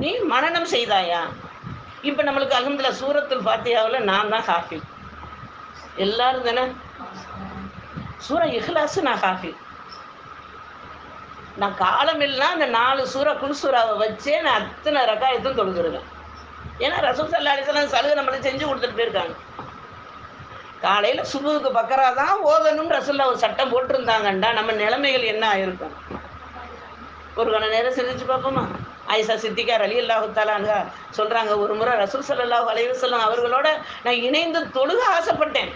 நீ மனநம் செய்தாயா? இப்போ நம்மளுக்கு அலமதுல சூரத்துல் ஃபாத்தியாவில் நான் தான் ஹாஃபி எல்லாரும் தானே? சூரா இஹ்லாஸ் நான் ஹாஃபி நான் காலமெல்லாம் அந்த நாலு சூறா குல் சூறாவை வச்சே நான் அத்தனை ரகாயத்தும் தொழுதுருவேன். ஏன்னா ரசூல் சல்லா அலிஸ்லாம் சலுகை நம்மளுக்கு செஞ்சு கொடுத்துட்டு போயிருக்காங்க. காலையில் சுபுவுக்கு பக்கரா தான் ஓதணும்னு ரசூல்லா ஒரு சட்டம் போட்டிருந்தாங்கண்டா நம்ம நிலைமைகள் என்ன ஆயிருக்கும்? ஒரு கண நேரம் சிந்திச்சு பார்ப்போமா? ஐசா சித்திகார் அலி அல்லாஹுத்தாலாங்க சொல்கிறாங்க ஒரு முறை ரசூல் சல்லாஹூ அலைவசல்லாம் அவர்களோட நான் இணைந்து தொழுக ஆசைப்பட்டேன்.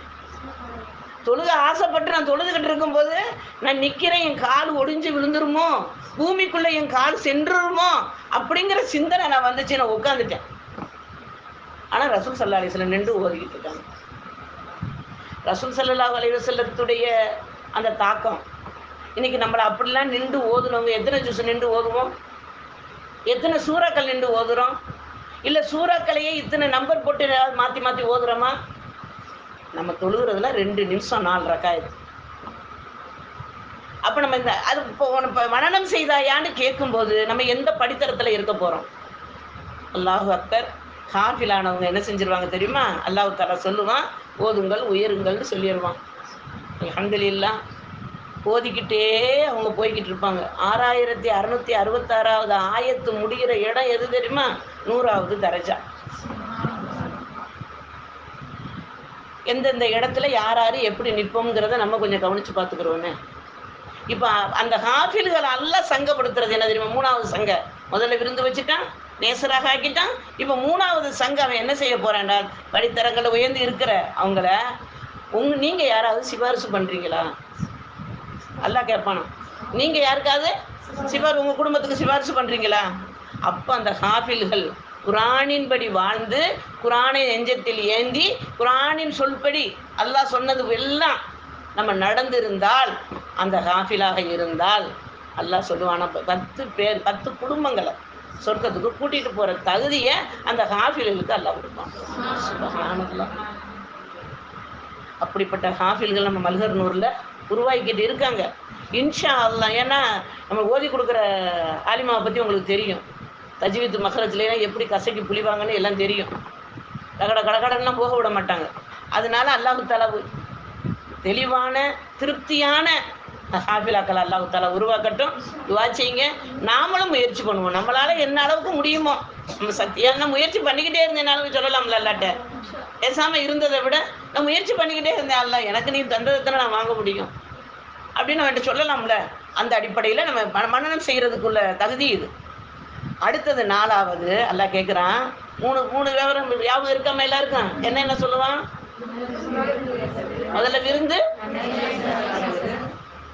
தொழுக ஆசைப்பட்டு நான் தொழுதுகிட்டு இருக்கும்போது நான் நிற்கிறேன் என் கால் ஒடிஞ்சு விழுந்துருமோ? பூமிக்குள்ளே என் கால் சென்றுருமோ? அப்படிங்கிற சிந்தனை நான் வந்துச்சு நான் உட்காந்துட்டேன் ஆனால் ரசூல் சல்லா அலிஸ்லம் நின்று ஓதிக்கிட்டு இருக்காங்க. ரசூல் சல்லாஹ் அலைவசல்லத்துடைய அந்த தாக்கம் இன்னைக்கு நம்மளை அப்படிலாம் நின்று ஓதுனவங்க எத்தனை ஜூஸ் நின்று ஓதுவோம்? எத்தனை சூறாக்கள் நின்று ஓதுறோம்? இல்லை சூறாக்களையே இத்தனை நம்பர் போட்டு ஏதாவது மாற்றி மாற்றி ஓதுறோமா? நம்ம தொழுகிறதுல ரெண்டு நிமிஷம் நாலு ரக்காயத்து. அப்போ நம்ம இந்த அது இப்போ இப்போ மனநம் செய்தாயான்னு கேட்கும்போது நம்ம எந்த படித்தரத்தில் இருக்க போகிறோம் அல்லாஹு அக்பர். ஹாஃபிலானவங்க என்ன செஞ்சிருவாங்க தெரியுமா? அல்லாஹு தலா சொல்லுவான் ஓதுங்கள் உயருங்கள்னு சொல்லிடுவான் அல்ஹம்துலில்லாஹ். ஓதிக்கிட்டே அவங்க போய்கிட்டு இருப்பாங்க. ஆறாயிரத்தி அறநூற்றி அறுபத்தாறாவது ஆயத்து முடிகிற இடம் எது தெரியுமா? நூறாவது தரஜா. எந்தெந்த இடத்துல யார் யார் எப்படி நிற்போங்கிறத நம்ம கொஞ்சம் கவனித்து பார்த்துக்கிறோன்னு இப்போ அந்த ஹாஃபில்கள் எல்லாம் சங்கப்படுத்துறது என்ன தெரியுமா? மூணாவது சங்க. முதல்ல விருந்து வச்சுட்டான் நேசராக ஆக்கிட்டான். இப்போ மூணாவது சங்க அவன் என்ன செய்ய போகிறான்டா படித்தரங்களில் உயர்ந்து இருக்கிற அவங்கள உங்க நீங்கள் யாராவது சிபாரிசு பண்ணுறீங்களா அல்லாஹ் கேட்பானா நீங்கள் யாருக்காவது சிபார் உங்கள் குடும்பத்துக்கு சிபாரிசு பண்ணுறீங்களா அப்போ அந்த ஹாஃபில்கள் குரானின்படி வாழ்ந்து குரானை நெஞ்சத்தில் ஏந்தி குரானின் சொல்படி அல்லாஹ் சொன்னது எல்லாம் நம்ம நடந்திருந்தால் அந்த ஹாஃபிலாக இருந்தால் அல்லாஹ் சொல்லுவானா பத்து பேர் பத்து குடும்பங்களை சொர்க்கத்துக்கு கூட்டிகிட்டு போகிற தகுதியை அந்த ஹாஃபில்களுக்கு அல்லாஹ் கொடுப்பான். அப்படிப்பட்ட ஹாஃபில்கள் நம்ம மல்கர்னூரில் உருவாக்கிட்டு இருக்காங்க. இன்ஷா அல்லாஹ் ஏன்னா நம்ம ஓதி கொடுக்குற ஆலிமாவை பற்றி உங்களுக்கு தெரியும். தஜ்வீத் மகரத்துலாம் எப்படி கசைக்கு புளிவாங்கன்னு எல்லாம் தெரியும். கடகட கடகடன்னா போக விட மாட்டாங்க. அதனால அல்லாஹு தலவு தெளிவான திருப்தியான ஹாஃபிலாக்கள் அல்லாஹு தாலா உருவாக்கட்டும். துவா செய்யுங்க. நாமளும் முயற்சி பண்ணுவோம். நம்மளால என்ன அளவுக்கு முடியுமோ நம்ம சத்தியான முயற்சி பண்ணிக்கிட்டே இருந்தேனாலும் சொல்லலாம்ல அல்லாட்ட. பேசாம இருந்ததை விட நான் முயற்சி பண்ணிக்கிட்டே இருந்தேன். அல்ல எனக்கு நீ தந்ததை நான் வாங்க முடியும். அப்படின்னு அவன்கிட்ட சொல்லலாம்ல. அந்த அடிப்படையில் நம்ம ம- செய்கிறதுக்குள்ள தகுதி இது. அடுத்தது நாலாவது அல்லாஹ் கேட்குறான் மூணு மூணு விவரம் ஞாபகம் இருக்காம எல்லாருக்கும்? என்ன என்ன சொல்லுவான்? முதல்ல விருந்து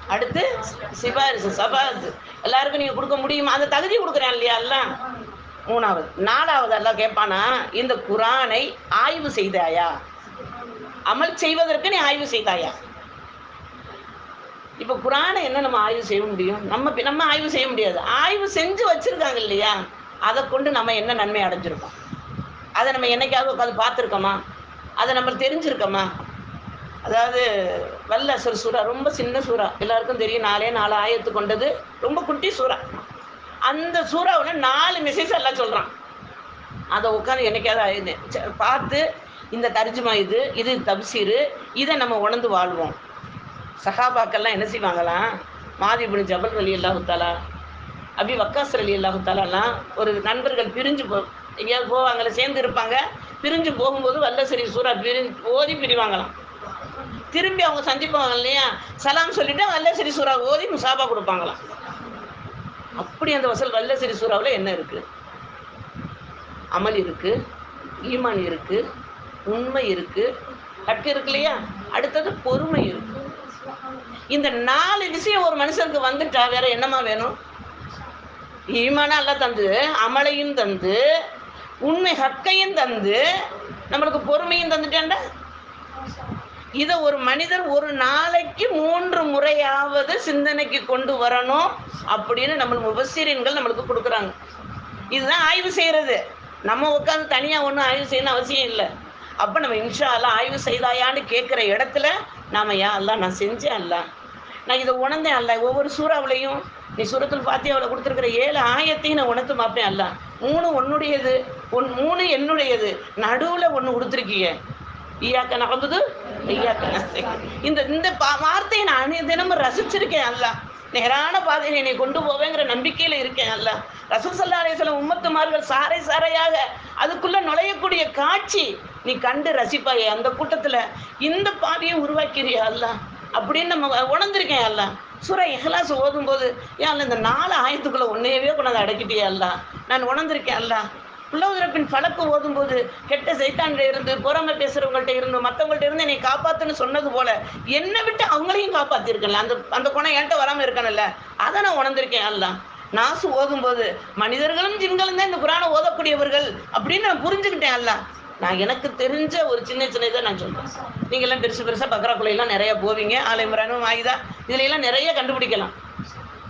அடுத்து சிபாரிசு சபாரிசு எல்லாருக்கும் நீங்கள் கொடுக்க முடியுமா? அந்த தகுதி கொடுக்குறேன் இல்லையா எல்லாம் மூணாவது. நாலாவது எல்லாம் கேட்பானா இந்த குரானை ஆய்வு செய்தாயா? அமல் செய்வதற்கு நீ ஆய்வு செய்தாயா? இப்போ குரானை என்ன நம்ம ஆய்வு செய்ய முடியும்? நம்ம நம்ம ஆய்வு செய்ய முடியாது. ஆய்வு செஞ்சு வச்சிருக்காங்க இல்லையா? அதை கொண்டு நம்ம என்ன நன்மை அடைஞ்சிருக்கோம்? அதை நம்ம என்னைக்காவது உட்காந்து பார்த்துருக்கோமா? அதை நம்ம தெரிஞ்சிருக்கோமா? அதாவது வல்ல அசர் சூறா ரொம்ப சின்ன சூறா. எல்லாருக்கும் தெரியும் நாலே நாலு ஆயத்து கொண்டது ரொம்ப குட்டி சூறா. அந்த சூறாவில் நாலு மெசேஜ் எல்லாம் சொல்கிறான் அதை உட்காந்து என்னைக்காவது ச- பார்த்து இந்த தர்ஜுமா இது இது தப்சீரு இதை நம்ம உணர்ந்து வாழ்வோம். சஹாபாக்கெல்லாம் என்ன செய்வாங்களாம் மாதிபுன் ஜபல் அலி அல்லாஹுத்தாலா அப்படி வக்காஸ் அலி அல்லாஹுத்தாலாலாம் ஒரு நண்பர்கள் பிரிஞ்சு போ எங்கேயாவது போவாங்களே சேர்ந்து இருப்பாங்க. பிரிஞ்சு போகும்போது வல்லசரி சூறா பிரிஞ்சு ஓதி பிரிவாங்களாம். திரும்பி அவங்க சந்திப்பாங்க இல்லையா? சலாம் சொல்லிட்டு வல்லசரி சூறா ஓதி முசாபா கொடுப்பாங்களாம். அப்படி அந்த வசல் வல்லசரி சூறாவில் என்ன இருக்குது அமல் இருக்கு ஈமான் இருக்கு உண்மை இருக்கு ஹக்கு இருக்கு இல்லையா? அடுத்தது பொறுமை இருக்கு. இந்த நாலு விஷயம் ஒரு மனுஷனுக்கு வந்துட்டா வேற என்னமா வேணும்? ஈமானா எல்லாம் தந்து அமலையும் தந்து உண்மை ஹக்கையும் தந்து நம்மளுக்கு பொறுமையும் தந்துட்டேன்டா? இதை ஒரு மனிதர் ஒரு நாளைக்கு மூன்று முறையாவது சிந்தனைக்கு கொண்டு வரணும் அப்படின்னு நம்ம உபசீரியன்கள் நம்மளுக்கு கொடுக்குறாங்க. இதுதான் ஆய்வு செய்கிறது நம்ம உட்காந்து தனியாக ஒன்றும் ஆய்வு செய்யணும் அவசியம் இல்லை. அப்போ நம்ம இன்ஷாலாம் ஆய்வு செய்தாயான்னு கேட்குற இடத்துல நாம யா அல்ல நான் செஞ்சேன் அல்ல நான் இதை உணர்ந்தேன் அல்ல ஒவ்வொரு சூறாவிலையும் நீ சுரத்தில் பார்த்தி அவளை கொடுத்துருக்கிற ஏழு ஆயத்தையும் நான் உணர்த்து பார்ப்பேன் அல்ல மூணு உன்னுடையது. ஒன் மூணு என்னுடையது. நடுவில் ஒன்று கொடுத்துருக்கீங்க ஈயாக்க நகர்ந்தது ஐயாக்க இந்த இந்த பா வார்த்தையை நான் தினமும் ரசிச்சிருக்கேன் அல்ல. நேரான பாதையில் என்னை கொண்டு போவேங்கிற நம்பிக்கையில இருக்கேன் அல்ல. ரசூல் சல்லா உம்மத்து உம்மத்துமார்கள் சாறை சாறையாக அதுக்குள்ள நுழையக்கூடிய காட்சி நீ கண்டு ரசிப்பாயே. அந்த கூட்டத்துல இந்த பாதையை உருவாக்கிறியா அல்ல? அப்படின்னு நம்ம உணர்ந்திருக்கேன் அல்ல. சூரா ஓதும் ஓதும்போது ஏன் அல்ல இந்த நாலு ஆயத்துக்குள்ள ஒன்னையவே கொண்டாந்து அடக்கிட்டியா அல்ல. நான் உணர்ந்திருக்கேன் அல்ல. புள்ளவுதிரப்பின் பழக்கு ஓதும்போது கெட்ட சைத்தான்கிட்ட இருந்து பொறாமை பேசுறவங்கள்ட்ட இருந்து மற்றவங்கள்ட்ட இருந்து என்னை காப்பாத்துன்னு சொன்னது போல என்னை விட்டு அவங்களையும் காப்பாத்திருக்கல அந்த அந்த குணம் என்கிட்ட வராம இருக்கணும்ல. அதை நான் உணர்ந்திருக்கேன் அல்ல நாசு ஓதும்போது மனிதர்களும் ஜின்களும் தான் இந்த குரானை ஓதக்கூடியவர்கள் அப்படின்னு நான் புரிஞ்சுக்கிட்டேன் அல்ல நான் எனக்கு தெரிஞ்ச ஒரு சின்ன சின்ன இதை நான் சொல்றேன். நீங்க எல்லாம் பெருசு பெருசா பக்கராக்குள்ளையெல்லாம் நிறைய போவீங்க. ஆலயமுரானும் ஆயுதா இதுல எல்லாம் நிறைய கண்டுபிடிக்கலாம்.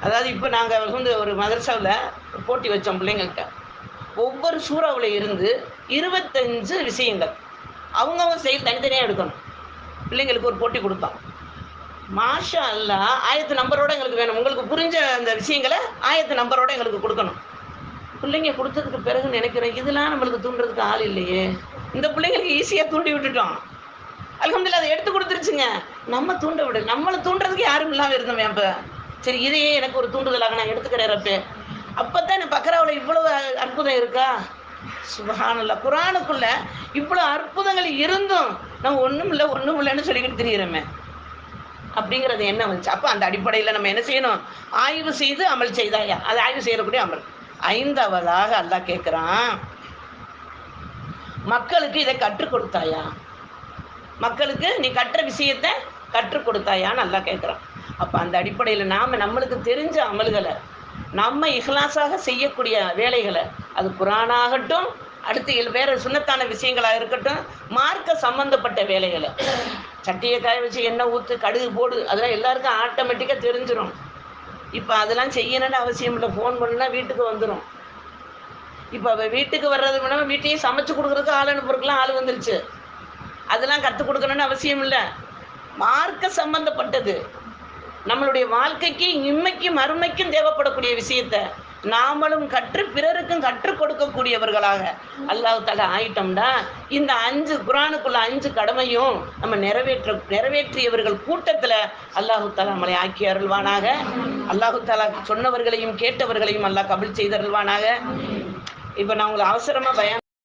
அதாவது இப்போ நாங்கள் வந்து ஒரு மதரசாவில் போட்டி வச்சோம் பிள்ளைங்கள்கிட்ட ஒவ்வொரு சூறாவில் இருந்து இருபத்தஞ்சு விஷயங்கள். அவங்கவுங்க செயல் தனித்தனியாக எடுக்கணும். பிள்ளைங்களுக்கு ஒரு போட்டி கொடுத்தான் மாஷா அல்லா ஆயத்து நம்பரோட எங்களுக்கு வேணும். உங்களுக்கு புரிஞ்ச அந்த விஷயங்களை ஆயத்து நம்பரோட எங்களுக்கு கொடுக்கணும். பிள்ளைங்க கொடுத்ததுக்கு பிறகு நினைக்கிறேன் இதெல்லாம் நம்மளுக்கு தூண்டுறதுக்கு ஆள் இல்லையே. இந்த பிள்ளைங்களுக்கு ஈஸியாக தூண்டி விட்டுட்டோம். அல்ஹம்துலில்லாஹ் அதை எடுத்து கொடுத்துருச்சுங்க. நம்ம தூண்ட விடு நம்மளை தூண்டுறதுக்கு யாரும் இல்லாமல் இருந்தோம் அப்போ. சரி இதையே எனக்கு ஒரு தூண்டுதலாக நான் எடுத்துக்கிறேன் ரப்பே. அப்பதான் எனக்கு பக்கராவில் இவ்வளவு அற்புதம் இருக்கா? சுபஹானல்ல. குரானுக்குள்ள இவ்வளவு அற்புதங்கள் இருந்தும் நம்ம ஒண்ணும் இல்லை ஒண்ணும் இல்லைன்னு சொல்லிக்கிட்டு திரியிறோமே. அப்படிங்கிறது என்ன வந்துச்சு? அப்போ அந்த அடிப்படையில் நம்ம என்ன செய்யணும்? ஆய்வு செய்து அமல் செய்தாயா அது ஆய்வு செய்யக்கூடிய அமல். ஐந்தாவதாக அல்லாஹ் கேட்குறான் மக்களுக்கு இதை கற்றுக் கொடுத்தாயா? மக்களுக்கு நீ கற்ற விஷயத்தை கற்றுக் கொடுத்தாயான்னு நல்லா கேட்குறான் அப்போ அந்த அடிப்படையில் நாம் நம்மளுக்கு தெரிஞ்ச அமல்களை நம்ம இஹ்லாஸாக செய்யக்கூடிய வேலைகளை அது குரானாகட்டும் அடுத்து வேறு வேற சுண்ணத்தான விஷயங்களாக இருக்கட்டும் மார்க்க சம்பந்தப்பட்ட வேலைகளை. சட்டியை காய வச்சு எண்ணெய் ஊற்று கடுகு போடு அதெல்லாம் எல்லாருக்கும் ஆட்டோமேட்டிக்காக தெரிஞ்சிடும் இப்போ அதெல்லாம் செய்யணும்னு அவசியம் இல்லை. ஃபோன் பண்ணுனா வீட்டுக்கு வந்துடும் இப்போ அவள் வீட்டுக்கு வர்றது மூலமாக வீட்டையும் சமைச்சு கொடுக்குறதுக்கு ஆள் அனுப்புறதுக்குலாம் ஆள் வந்துருச்சு. அதெல்லாம் கற்றுக் கொடுக்கணும்னு அவசியம் இல்லை. மார்க்க சம்பந்தப்பட்டது. நம்மளுடைய வாழ்க்கைக்கு இம்மைக்கும் மறுமைக்கும் தேவைப்படக்கூடிய விஷயத்த நாமளும் கற்று பிறருக்கும் கற்றுக் கொடுக்கக்கூடியவர்களாக அல்லாஹ் தலா ஆயிட்டோம்னா இந்த அஞ்சு குரானுக்குள்ள அஞ்சு கடமையும் நம்ம நிறைவேற்ற நிறைவேற்றியவர்கள் கூட்டத்தில் அல்லாஹு தலா நம்மளை ஆக்கி அருள்வானாக. அல்லாஹு தலா சொன்னவர்களையும் கேட்டவர்களையும் அல்லாஹ் கபில் செய்தருள்வானாக. இப்போ நான் உங்களை அவசரமாக பயம்